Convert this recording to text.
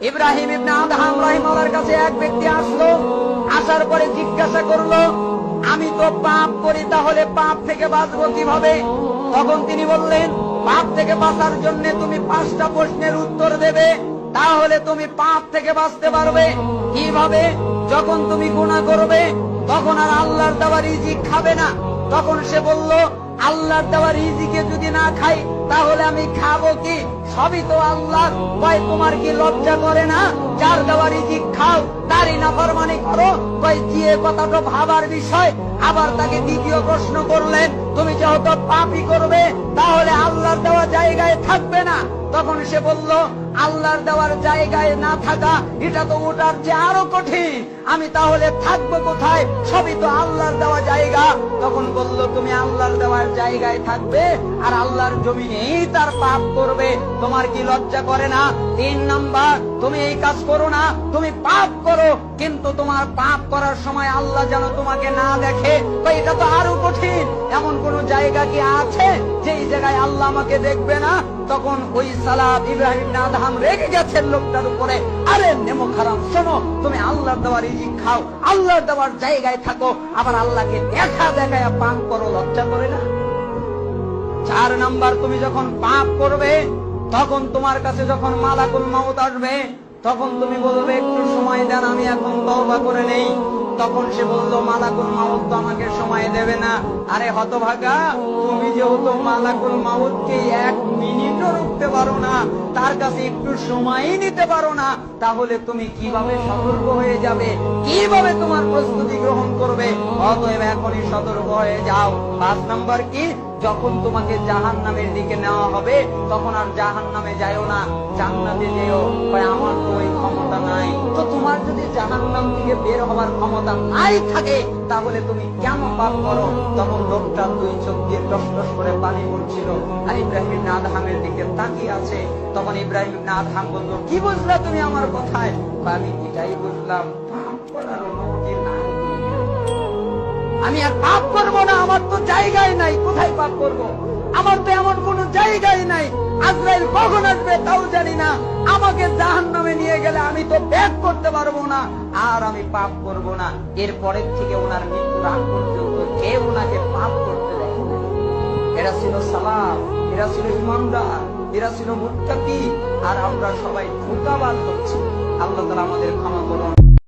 ইব্রাহিম ইবনে কাছে এক ব্যক্তি আসলো, আসার পরে জিজ্ঞাসা করল, আমি তো পাপ করি, তাহলে পাপ থেকে বাঁচবো কীভাবে? তখন তিনি বললেন, পাপ থেকে বাঁচার জন্য তুমি পাঁচটা প্রশ্নের উত্তর দেবে, তাহলে তুমি পাপ থেকে বাঁচতে পারবে। কীভাবে? যখন তুমি গুণা করবে, তখন আর আল্লাহর দেওয়া রিজিক খাবে না। তখন সে বলল আল্লাহর দেওয়া রিজিকে যদি না খাই, তাহলে আমি খাব কি? সবই তো আল্লাহ ভাই তোমার কি লজ্জা করে না? যার দেওয়া রিজিক খাও, তারই নাফরমানি করো। ভাই যে কথাটা ভাবার বিষয়? আবার তাকে দ্বিতীয় প্রশ্ন করলেন তুমি যেহেতু পাপই করবে, তাহলে আল্লাহর দেওয়া জায়গায় থাকবে না। তখন সে বলল, আল্লাহর দেওয়ার জায়গায় না থাকা, এটা তো ওটার যে আরও কঠিন। আমি তাহলে থাকব কোথায়? সবই তো আল্লাহর দেওয়া জায়গা। তখন বলল, তুমি আল্লাহর দেওয়ার জায়গায় থাকবে, আর আল্লাহর জমিনেই তার পাপ করবে। তোমার কি লজ্জা করে না? তিন নাম্বার, তুমি এই কাজ করো না, তুমি পাপ করো। কিন্তু তোমার পাপ করার সময় আল্লাহ যেন তোমাকে না দেখে এটা তো আরও কঠিন। এমন কোন জায়গা কি আছে যেই জায়গায় আল্লাহ আমাকে দেখবে না? তখন ওই সালাদ ইব্রাহিম নাদাম রেগে গেছেন লোকটার উপরে। আরে নেমো খারাপ, শোনো, তুমি আল্লাহর দেওয়ার রিজিক খাও, আল্লাহর দেওয়ার জায়গায় থাকো। আবার আল্লাহকে দেখা দেখায় পান করো, লজ্জা করে না? চার নাম্বার, তুমি যখন পাপ করবে, তখন তোমার কাছে যখন মালাকুল মাউত আসবে তখন তুমি বলবে, একটু সময় দেন, আমি এখন তওবা করে নেই। তখন সে বলল, মালাকুল মাউত তো আমাকে সময় দেবে না। আরে হতভাগা, তুমি যেহেতু মালাকুল মাউতকে এক মিনিটও রুখতে পারো না, তার কাছে একটু সময়ই নিতে পারো না, তাহলে তুমি কীভাবে সতর্ক হয়ে যাবে? কীভাবে তোমার প্রস্তুতি গ্রহণ করবে? অতএব এখনই সতর্ক হয়ে যাও। পাঁচ নাম্বার কি? যখন তোমাকে জাহান নামের দিকে নেওয়া হবে, তখন আর জাহান নামে যাইও না, জান্নাতে যেও কয় আমার তো ওই ক্ষমতা নাই। তো তোমার যদি জাহান নাম থেকে বের হওয়ার ক্ষমতা নাই থাকে, তাহলে তুমি কেন পাপ করো? তখন লোকটা দুই চোখ দিয়ে টস টস করে পানি পড়ছিল। আর ইব্রাহিম নাদহামের দিকে তাকিয়ে আছে। তখন ইব্রাহিম নাদহাম বলল, কি বুঝলা তুমি আমার কথায়? আমি এটাই বুঝলাম। পাপ করার অনুমতি আমি আর পাপ করব না, আমার তো জায়গায় নাই, কোথায় পাপ করব? আমার তো এমন কোন জায়গায় নাই, আজরাইল কখন আসবে তাও জানি না। আমাকে জাহান নামে নিয়ে গেলে আমি তো ব্যাগ করতে পারব না, আর আমি পাপ করব না। এরপরের থেকে ওনার মৃত্যুর আগ পর্যন্ত কেউ ওনাকে পাপ করতে। এরা ছিল সালাম এরা ছিল ইমানদার, এরা ছিল মুত্তাকি, আর আমরা সবাই ধোকাবাজ হচ্ছি। আল্লাহ তালা আমাদের ক্ষমা করুন।